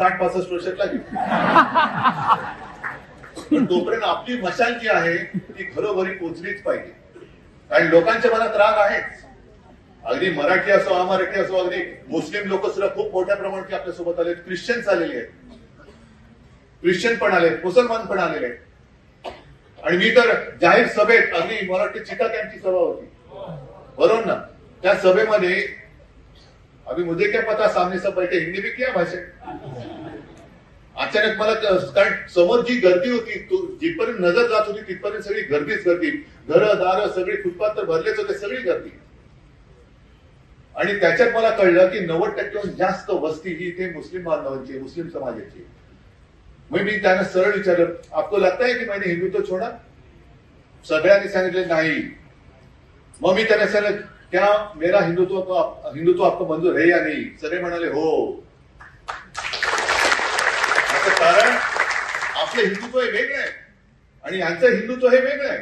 साठ पासष्ट वर्ष लागेल. पण तोपर्यंत आपली मशाल जी आहे ती घरोघरी पोचलीच पाहिजे. कारण लोकांच्या मनात राग आहेच. अगदी मराठी असो अमराठी असो अगदी मुस्लिम लोक सुद्धा खूप मोठ्या प्रमाणात आपल्यासोबत आले ख्रिश्चन्स आलेले आहेत. ख्रिश्चन पण आले मुसलमान पण आलेले आहेत. आणि मी तर जाहीर सभेत अगदी मराठी वाटतं त्यांची सभा होती. बरोबर ना? त्या सभेमध्ये अभी मुझे क्या पता सामने सब बैठे हिंदी में क्या भाषण अचानक मला कारण समोर जी गर्दी होती तो जिथपर्यंत नजर जात होती तिथपर्यंत सगळी गर्दीच गर्दी. घर दार सगळी फुटपाथ तर भरलेच होते सगळी गर्दी. आणि त्याच्यात मला कळलं की नव्वद टक्क्याहून जास्त वस्ती ही इथे मुस्लिम बांधवांची मुस्लिम समाजाची मग मी त्यांना सरळ विचारलं आपको लगता है की मैंने हिंदुत्व छोडा? सगळ्यांनी सांगितले नाही. मग मी त्यांना सांगितलं क्या मेरा हिंदुत्व को आप- हिंदुत्व आपको मंजूर है या नहीं? सगळे म्हणाले हो. कारण आपलं हिंदुत्व हे वेगळं आहे. आणि यांचं हिंदुत्व हे वेगळं आहे.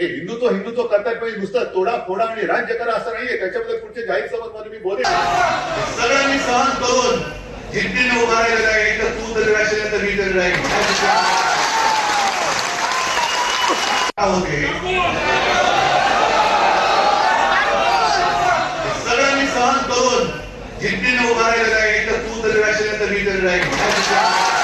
हे हिंदुत्व हिंदुत्व करतात पाहिजे नुसतं तोडा फोडा आणि राज्य करा असं नाहीये. त्याच्याबद्दल पुढच्या जाहीर सभामध्ये मी बोलेन. सगळ्यांनी सहन करून जिद्दीने उभा राहिलेला आहे तर तू तरी राहशील तर मी तरी राहील. होते सगळ्यांनी सहन करून जिद्दीने उभा राहिलेला आहे तर तू तरी राहशील तर मी तरी राहील